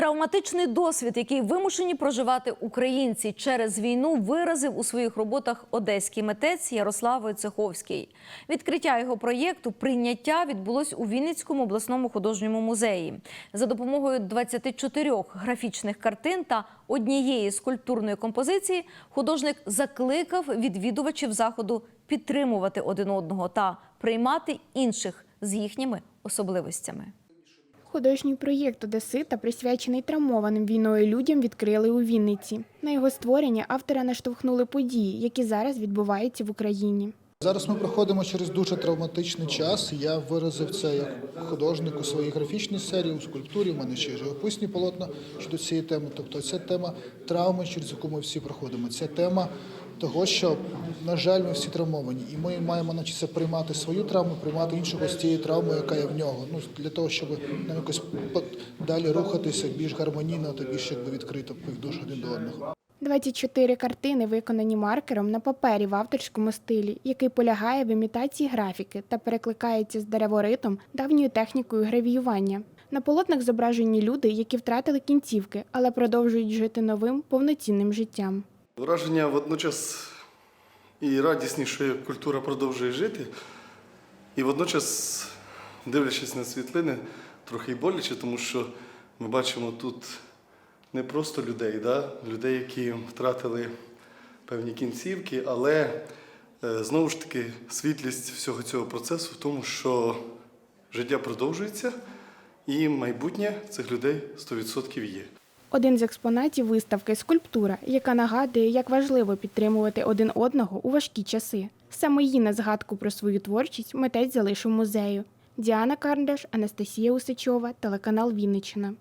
Травматичний досвід, який вимушені проживати українці через війну, виразив у своїх роботах одеський митець Ярослав Войцеховський. Відкриття його проєкту прийняття відбулось у Вінницькому обласному художньому музеї. За допомогою 24 графічних картин та однієї скульптурної композиції художник закликав відвідувачів заходу підтримувати один одного та приймати інших з їхніми особливостями. Художній проєкт Одесита, присвячений травмованим війною людям, відкрили у Вінниці. На його створення автора наштовхнули події, які зараз відбуваються в Україні. Зараз ми проходимо через дуже травматичний час. Я виразив це як художник у своїй графічній серії, у скульптурі. У мене ще й живописні полотна щодо цієї теми. Тобто, це тема травми, через яку ми всі проходимо. Це тема того, що, на жаль, ми всі травмовані, і ми маємо навчитися приймати свою травму, приймати іншого з тією травмою, яка є в нього. Ну для того, щоб нам якось далі рухатися більш гармонійно та більш якби відкрито в душу один до одного. 24 картини виконані маркером на папері в авторському стилі, який полягає в імітації графіки та перекликається з дереворитом давньою технікою гравіювання. На полотнах зображені люди, які втратили кінцівки, але продовжують жити новим повноцінним життям. Враження водночас і радісні, що культура продовжує жити, і водночас, дивлячись на світлини, трохи й боляче, тому що ми бачимо тут не просто людей, да? людей, які втратили певні кінцівки, але е, знову ж таки світлість всього цього процесу в тому, що життя продовжується, і майбутнє цих людей 100% є. Один з експонатів виставки скульптура, яка нагадує, як важливо підтримувати один одного у важкі часи. Саме її на згадку про свою творчість митець залишив музею. Діана Карндаш, Анастасія Усичова, телеканал Вінниччина.